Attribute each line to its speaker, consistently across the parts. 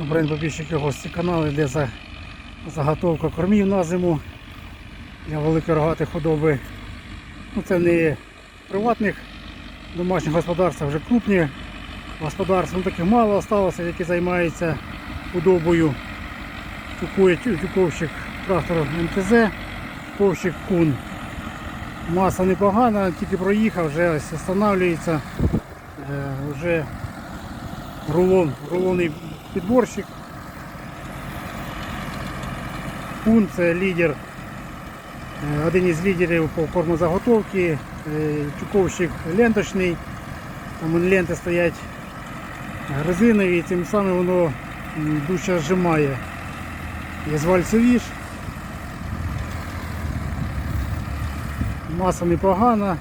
Speaker 1: Добрий день, підписчики гості каналу, де за заготовка кормів на зиму для великої рогатої худоби. Ну, це не приватних домашніх господарств, а вже крупні господарства. Ну, таких мало залишилося, які займаються худобою. Тю- тюковщик трактор МТЗ, тюковщик кун. Маса непогана, тільки проїхав, вже ось встановлюється. Е, вже рулон, рулонний підборщик. Кун це лідер, е, один із лідерів по кормозаготовки, е, тюковщик ленточний, там ленти стоять резинові, тим самим воно м, дужче зжимає. Є вальцевіш. Маса непогана.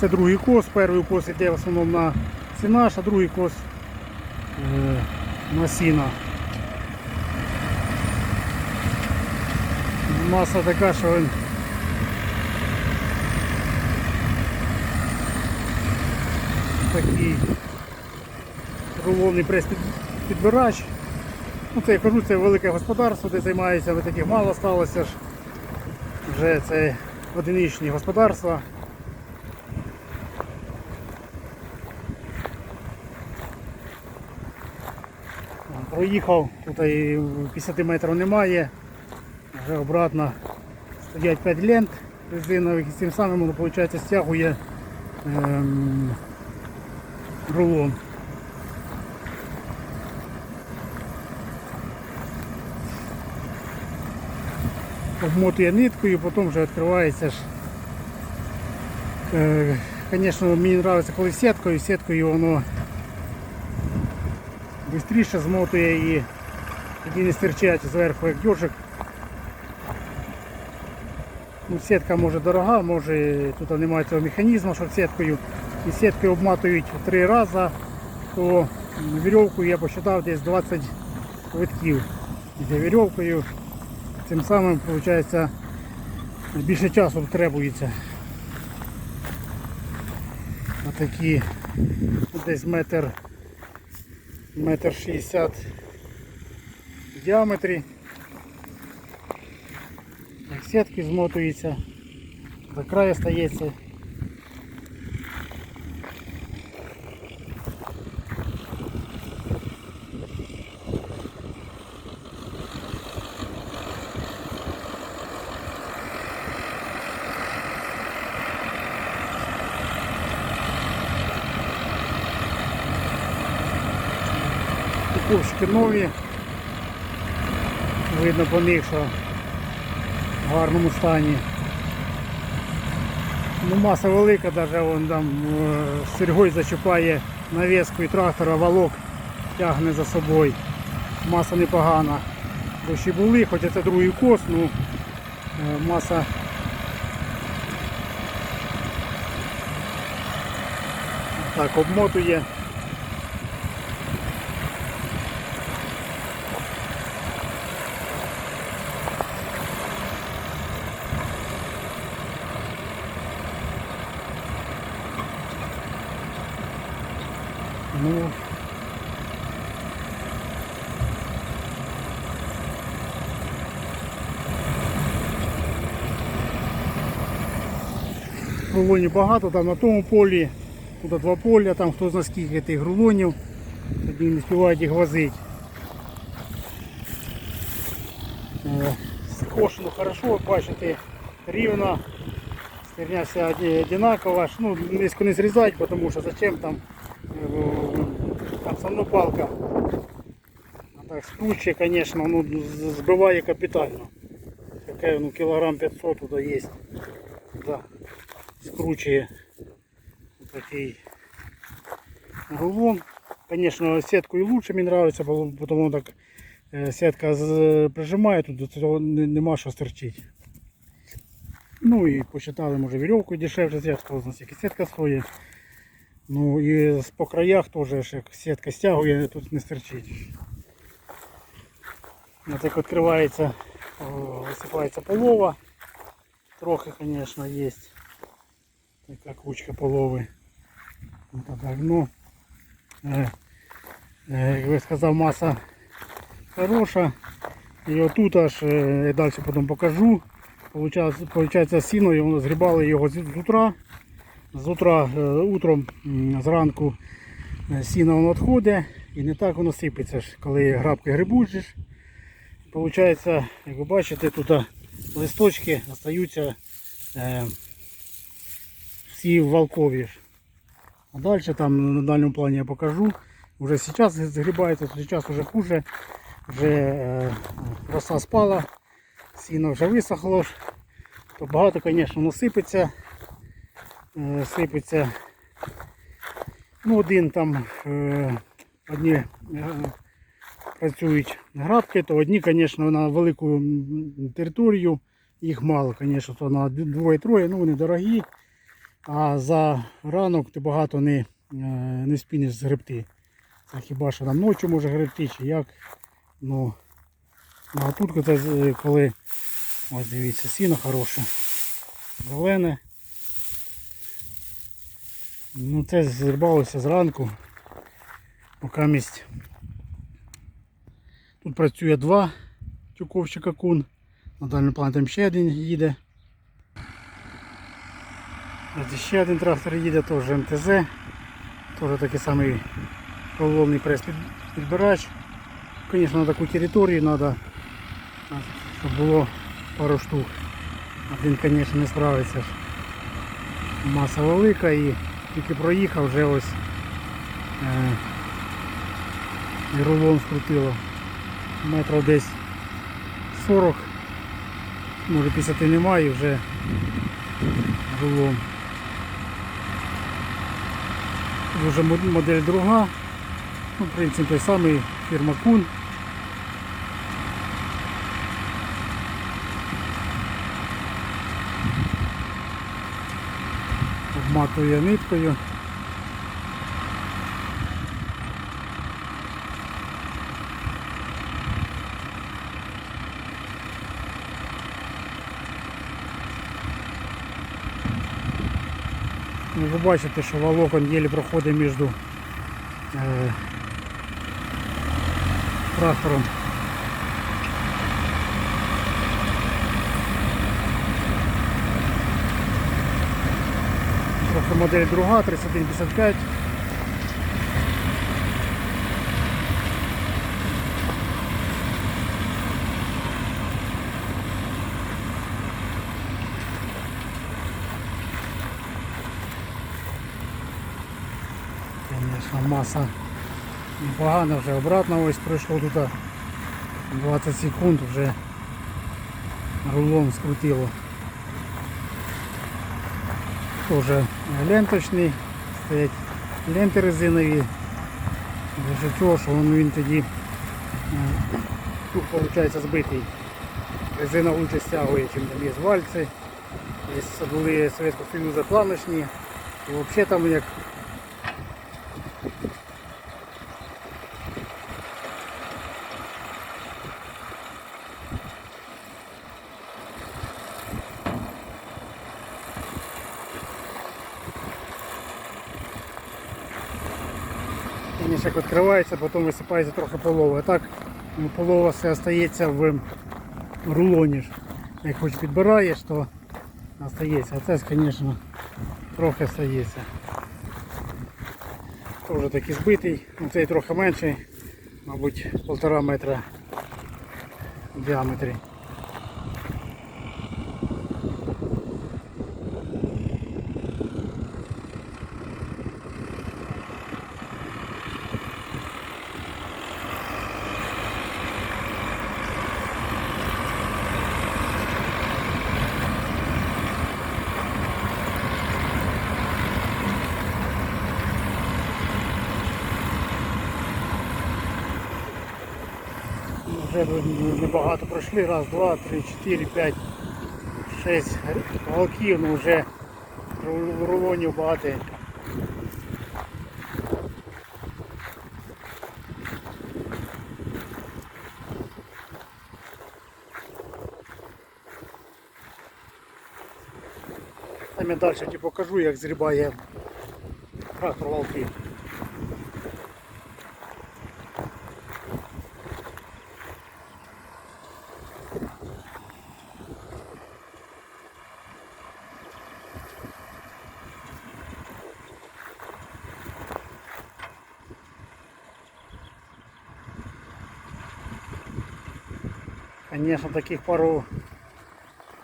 Speaker 1: Це, другий кос, перший кос йде в основному на сінаш, а другий кос на сіна. Маса така, що він такий рулонний прес-підбирач. Ну, це я кажу, це велике господарство, де займається, але таких мало сталося ж. Вже це одиничні господарства. Проїхав, тут і 50 метрів немає. Вже обратно стоять 5 лент резинових і тим самим виходить стягує ем, рулон. Обмотує ниткою, потім вже відкривається ж. Е, Звісно, мені подобається, коли сіткою, сіткою воно швидше змотує і тоді не стирчать зверху як дьожик. Ну, сітка може дорога, може тут немає цього механізму, що сіткою. І сіткою обматують три рази, то вірьовкою я посчитав десь 20 витків йде вірьовкою. Тим самим виходить більше часу требується. Отакі десь метр метр шістдесят в діаметрі. Як сітки змотуються, до краю стається. Ковшки нові. Видно по них, що в гарному стані. Ну, маса велика, навіть вон там е, Сергой зачіпає навіску і трактора валок тягне за собою. Маса непогана. Дощі були, хоча це другий кос, ну е, маса так обмотує. Ну, Рулонів багато, там на тому полі, тут два поля, там хто зна скільки тих рулонів, тоді не співають їх возити. Е, Скошено хорошо, бачите, рівно, стерня вся одинакова, ну, низько не зрізати, тому що зачем там, е, там одно палка. А так скручує, звісно, ну, збиває капітально. Таке, ну, кілограм 500 туди є. Да. Скручує такий рулон. Звісно, сіткою лучше мені подобається, бо тому так е, сітка прижимає, тут до цього нема що стерчить. Ну і посчитали, може вірьовку дешевше взяти, хто знає, скільки сітка стоїть. Ну і по краях теж, як сітка стягує, тут не стерчить. Ось як відкривається, висипається полова. Трохи, звісно, є. Така кучка полови. Ну, е, Е, Як я сказав, маса хороша. І отут аж е, я далі потім покажу. Получається, сіно, і воно згрібали його з утра. З утра утром зранку сіно воно відходить і не так воно сипеться, коли грабки грибуть. Получається, як ви бачите, тут листочки остаються е, всі волкові. А далі там на дальньому плані я покажу. Уже зараз згрібається, зараз вже хуже. Вже е, роса спала, сіно вже висохло. То багато, звісно, воно сипеться. Е, сипеться. Ну, один там е, одні е, працюють грабки, то одні, звісно, на велику територію, їх мало, звісно, на двоє-троє, ну вони дорогі. А за ранок ти багато не, е, не спінеш згребти. Це хіба що там ночі може гребти чи як. Ну, ну, а тут коли ось дивіться, сіно хороше. Зелене. Ну це зрибалося зранку. Поки місць. Тут працює два тюковщика кун. На дальньому плані там ще один їде. Ще один трактор їде, теж МТЗ. Теж такий самий проломний прес-підбирач. Звісно, на таку територію треба, щоб було пару штук. Один, звісно, не справиться. Маса велика і тільки проїхав вже ось е, і рулон скрутило. Метрів десь 40, може 50 немає вже рулон. Тут вже модель друга. Ну, в принципі, той самий фірма Кун. Обматує ниткою. Ви бачите, що волокон єлі проходить між е, трактором. Трохи модель друга, 3155. Конечно, масса непогана вже обратно ось пройшло тут 20 секунд вже рулон скрутило. Тоже ленточний, стоять ленти резинові. За того, що він, він тоді е, тут виходить збитий. Резина лучше стягує, ніж там є вальці. Були Совєтського Союзу планочні. І взагалі там як Мішок відкривається, потім висипається трохи полова. А так ну, полова все остається в рулоні. Як хоч підбираєш, то остається. А це, звісно, трохи остається. Теж такий збитий, ну, цей трохи менший, мабуть, полтора метра в діаметрі. Вже небагато пройшли. Раз, два, три, чотири, п'ять, шесть голків, ну вже рулонів багато. Я далі ті покажу, як зрібає трактор волки. Звісно, таких пару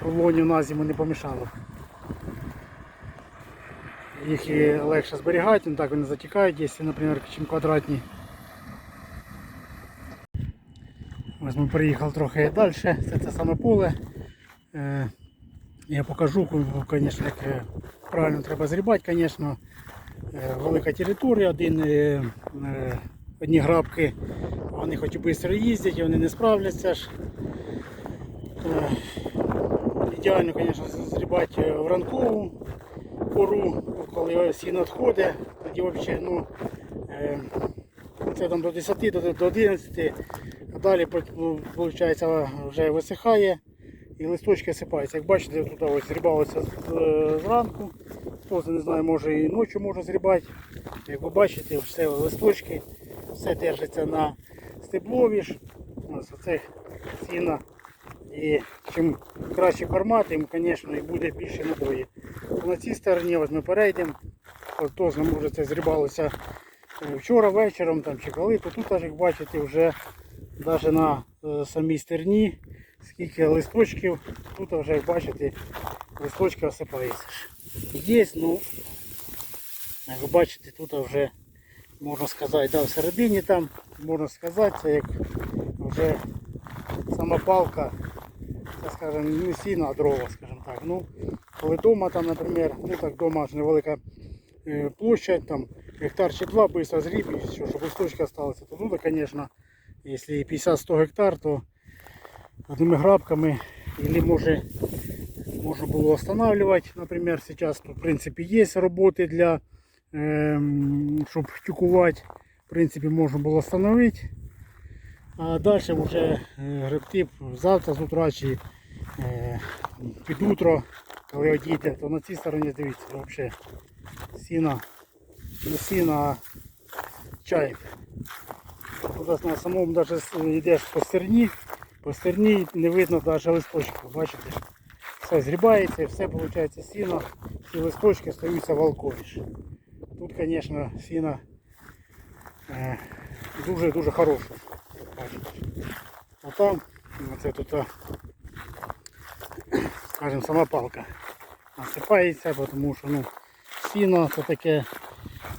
Speaker 1: рулонів на зиму не помішало. Їх і легше зберігати, не так вони затікають, якщо, наприклад, чим квадратні. Ось ми приїхали трохи далі, це те саме поле. Е, Я покажу, звісно, як е, правильно треба зрібати, звісно. Е, Велика територія, один, одні грабки, вони хоч і швидко їздять, вони не справляться ж. Е, Ідеально, звісно, зрібати в ранкову пору, коли сіно відходить, тоді взагалі, ну, е, це там до 10, до, до 11, а далі виходить, вже висихає і листочки сипаються. Як бачите, тут ось зрібалося е, зранку. Хто не знає, може і ночі може зрібати. Як ви бачите, все листочки, все держиться на стеблові ж. Ось оце сіна. І чим краще формат, тим, звісно, і буде більше надої. На цій стороні ось ми перейдемо. Теж може це зрібалося е, вчора вечором там, чи коли, то тут, як бачите, вже навіть на е, самій стерні, скільки листочків, тут вже як бачите, листочки осипаються. Є, ну, як бачите, тут вже можна сказати, да, всередині там, можна сказати, це як вже сама палка, це скажімо, не сіна, а дрова, скажімо так. Ну, коли вдома там, наприклад, ну так вдома ж невелика е, площадь, там гектар чи два быстро зріб, і все, щоб листочки залишилися, то тут, звісно, якщо 50-100 гектар, то одними грабками, или може можно было останавливать, например, сейчас тут, в принципе, есть работы для, эм, чтобы тюкувати, в принципе, можно было остановить. А дальше вже е, грибки завтра з утра чи е, під утро, коли одійде, то на цій стороні дивіться, взагалі сіна, не сіна, а чай. Тут на самому даже йдеш по стерні, по стерні не видно навіть листочків, бачите? Все зрібається, і все виходить сіно, ці листочки стаються волковіш. Тут, звісно, сіно е, дуже-дуже хороше. А там, оце тут, скажімо, сама палка насипається, бо тому що ну, сіно це таке,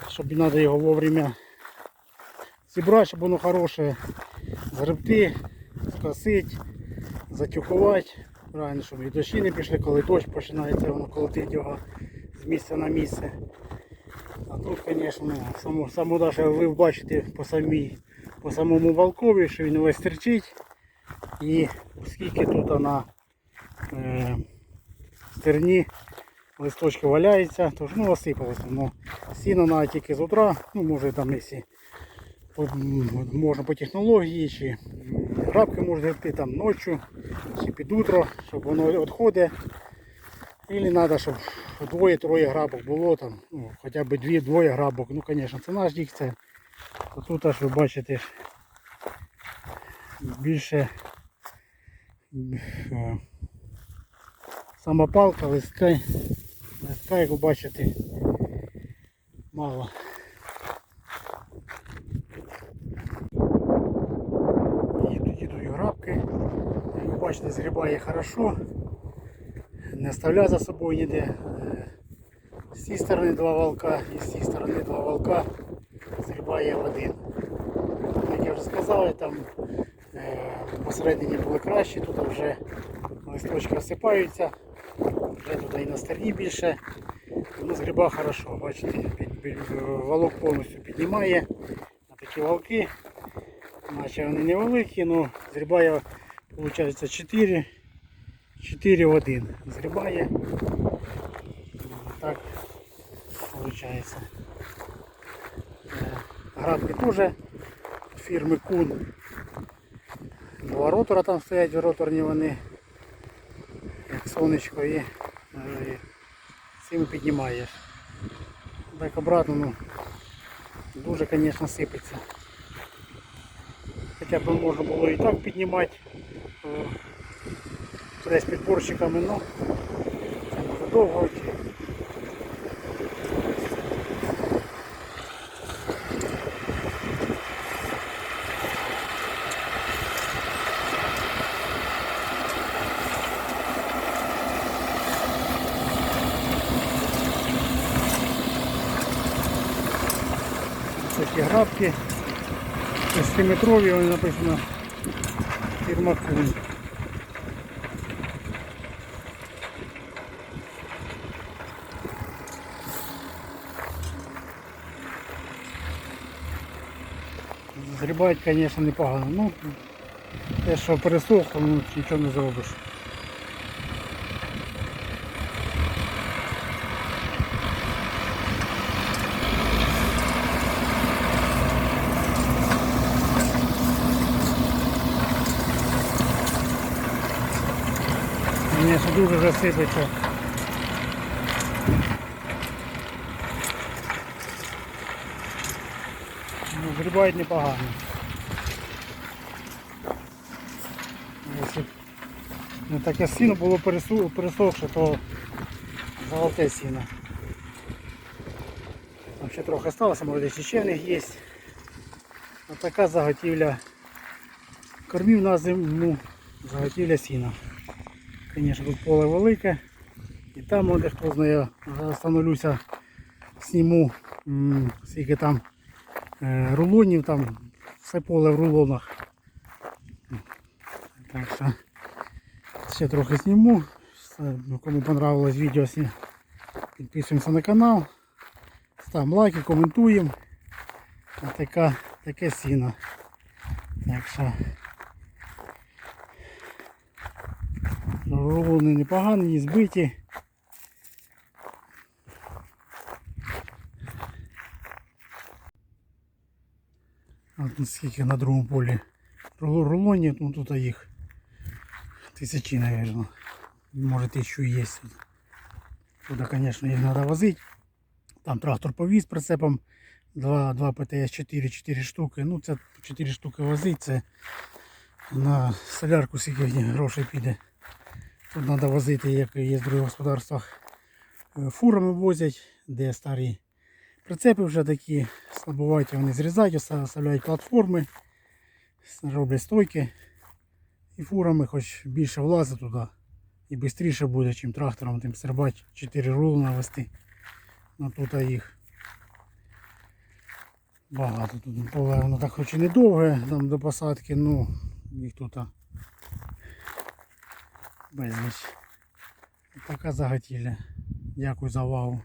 Speaker 1: щоб треба його вовремя зібрати, щоб воно хороше, згребти, скосити, затюкувати. Правильно, щоб і дощі не пішли, коли дощ починається, воно колотить його з місця на місце. А тут, звісно, само, само даже ви бачите по самій, по самому волкові, що він весь терчить. І скільки тут на е, стерні листочки валяються, тож ну осипалося. Ну, сіно навіть тільки з утра, ну може там якщо можна по технології, чи грабки можна йти там ночі, чи під утро, щоб воно відходить. Или треба, щоб двоє-троє грабок було там, ну, хоча б дві-двоє грабок. Ну, звісно, це наш дік це. Тут аж ви бачите більше е, сама палка, листка, листка, як ви бачите, мало. Їдуть, їдуть грабки. Як ви бачите, згрібає хорошо. Не оставляє за собою ніде. З цієї сторони два волка і з цієї сторони два волка згрібає в один. Як я вже сказав, там е, посередині були кращі, тут вже листочки розсипаються, вже туди і на стороні більше. Ну, з гриба хорошо, бачите, під, під, волок повністю піднімає на такі волки. Наче вони невеликі, але зрібає, виходить, 4, 4 в 1. Зрібає. Виходить. Градки теж фірми Кун. Два ротора там стоять, роторні вони, як сонечко і, е, цим піднімаєш. Так обратно, ну, дуже, звісно, сипеться. Хоча б можна було і так піднімати е, десь підпорщиками, ну це довго йти. шапки 6-метрові, вони написано фірма Кун. Зрібають, звісно, непогано. Ну, те, що пересохло, ну, нічого не зробиш. Звісно, дуже вже сипеться. Ну, зрібають непогано. Якщо не таке сіно було пересохше, то золоте сіно. Там ще трохи сталося, може десь ще в них є. Ось така заготівля кормів на зиму, заготівля сіна. Звісно, тут поле велике. І там, от, хто знає, становлюся, зніму, скільки там е, рулонів, там все поле в рулонах. Так що ще трохи зніму. Ну, Кому понравилось відео, підписуємося на канал. Ставимо лайки, коментуємо. Така, таке сіно. Так що рулони непогані, збиті. От скільки на другому полі руло- рулонів, ну тут їх тисячі, мабуть. Може тисячу і є. тут. Туди, звісно, їх треба возити. Там трактор повіз прицепом 2, 2 ПТС 4, 4 штуки. Ну це 4 штуки возить, це на солярку скільки грошей піде. Тут треба возити, як є в других господарствах. Е, Фурами возять, де старі прицепи вже такі слабуваті, вони зрізають, оставляють платформи, роблять стойки. І фурами хоч більше влазить туди. І швидше буде, чим трактором тим стрибати 4 рулона вести. Ну тут їх багато. Тут поле воно так хоч і не довге там до посадки, ну їх тут безліч. Така заготівля. Дякую за увагу.